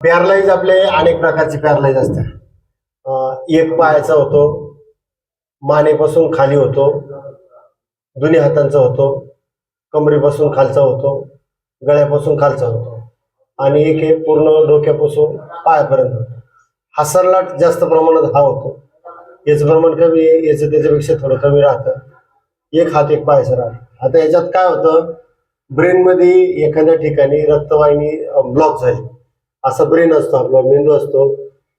पॅरलाईज आपले अनेक प्रकारचे पॅरलाईज असतात. एक पायाचा होतो मानेपासून खाली होतो दोन्ही हातांचा होतो कमरेपासून खालचा होतो गळ्यापासून खालचा होतो आणि एक हे पूर्ण डोक्यापासून पायापर्यंत होतो. हा सरलाट जास्त प्रमाणात हा होतो. याचं प्रमाण कमी आहे याचं त्याच्यापेक्षा थोडं कमी राहतं. एक हात एक पायाचा राहतं आता याच्यात काय होतं? ब्रेनमध्ये एखाद्या ठिकाणी रक्तवाहिनी ब्लॉक झाली. असा ब्रेन असतो आपला मेंदू असतो.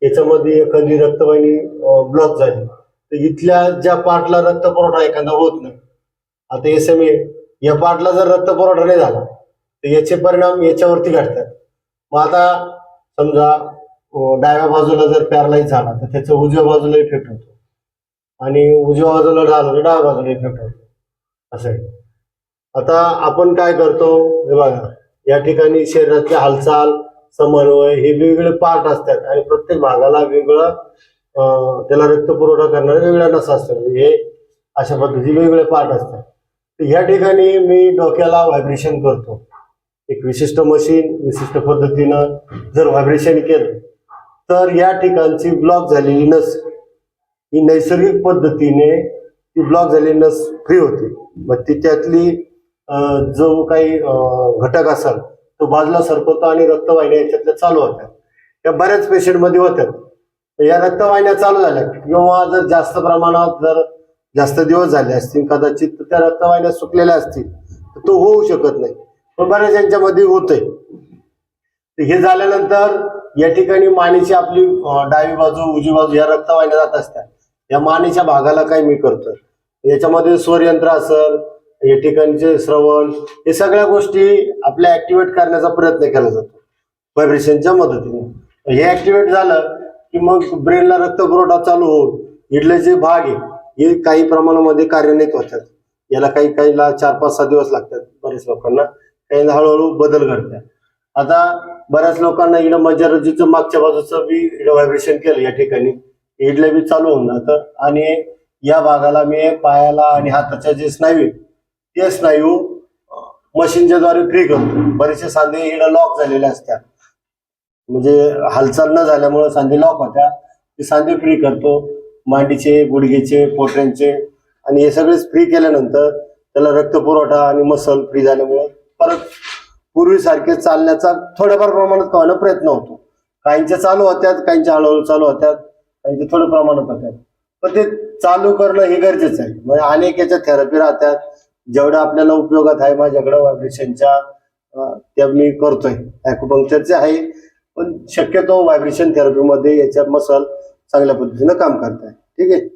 याच्यामध्ये एखादी रक्तवाहिनी ब्लॉक झाली. तर इथल्या ज्या पार्टला रक्त पुरवठा एखादा होत नाही आता एस एम ए या पार्टला जर रक्त पुरवठा नाही झाला तर याचे परिणाम याच्यावरती घडतात. मग आता समजा डाव्या बाजूला जर पॅरलाईज झाला तर त्याचा उजव्या बाजूला इफेक्ट होतो. आणि उजव्या बाजूला झाला तर डाव्या बाजूला इफेक्ट होतो. असं आहे. आता आपण काय करतो हे बघा या ठिकाणी शरीरातली हालचाल समन्वय हे वेगवेगळे पार्ट असतात आणि प्रत्येक भागाला वेगळा त्याला रक्त पुरवठा करणारे वेगळ्या नसा असतात. म्हणजे हे अशा पद्धती वेगवेगळे पार्ट असतात. तर ह्या ठिकाणी मी डोक्याला व्हायब्रेशन करतो. एक विशिष्ट मशीन विशिष्ट पद्धतीनं जर व्हायब्रेशन केलं तर या ठिकाणची ब्लॉक झालेली नस ही नैसर्गिक पद्धतीने ती ब्लॉक झालेली नस फ्री होते. मग ती त्यातली जो काही घटक असेल तो बाजूला सरकवतो आणि रक्तवाहिन्या याच्यातल्या चालू होत्या या बऱ्याच पेशंटमध्ये होत्यात या रक्तवाहिन्या चालू झाल्या. किंवा जर जास्त प्रमाणात जर जास्त दिवस झाले असतील कदाचित तर त्या रक्तवाहिन्या सुकलेल्या असतील तर तो होऊ शकत नाही. पण बऱ्याच यांच्यामध्ये होतंय. हे झाल्यानंतर या ठिकाणी मानेची आपली डावी बाजू उजवी बाजू या रक्तवाहिन्या जात असतात. या मानेच्या भागाला काय मी करतोय? याच्यामध्ये स्वरयंत्र असेल या ठिकाणचे श्रवण हे सगळ्या गोष्टी आपल्या ऍक्टिव्हेट करण्याचा प्रयत्न केला जातो. व्हायब्रेशनच्या मदतीने. हे ऍक्टिव्हेट झालं की मग ब्रेनला रक्त पुरवठा चालू होऊन इथले जे भाग आहे हे काही प्रमाणामध्ये कार्यान्वित होतात. याला काही काहीला चार पाच सहा दिवस लागतात बरेच लोकांना. काही हळूहळू बदल घडतात. आता बऱ्याच लोकांना इकडं मज्जारजीचं मागच्या बाजूचं बी इकडं व्हायब्रेशन केलं या ठिकाणी. इडलं बी चालू होऊन जातं. आणि या भागाला मी पायाला आणि हाताच्या जे स्नायू ते स्नायू हो. मशीनच्या द्वारे फ्री करतो. बरेचसे सांधे इकडं लॉक झालेले असतात. म्हणजे हालचाल न झाल्यामुळे सांधे लॉक होत्या ते सांधे फ्री करतो. मांडीचे गुडघेचे पोटऱ्यांचे. आणि हे सगळेच फ्री केल्यानंतर त्याला रक्त पुरवठा आणि मसल फ्री झाल्यामुळे परत पूर्वीसारखे चालण्याचा थोड्याफार प्रमाणात कळायला प्रयत्न होतो. काहींच्या चालू होत्यात काहींच्या हळूहळू चालू होत्यात. काहींचे थोड्या प्रमाणात होत्यात. पण ते चालू करणं हे गरजेचं आहे. म्हणजे अनेक याच्या थेरपी राहतात. जेवढं आपल्याला उपयोगात आहे माझ्याकडे व्हायब्रेशनच्या त्या मी करतोय. ॲक्युपंक्चरचे आहे पण शक्यतो व्हायब्रेशन थेरपीमध्ये याच्या मसल चांगल्या पद्धतीनं काम करताय. ठीक आहे?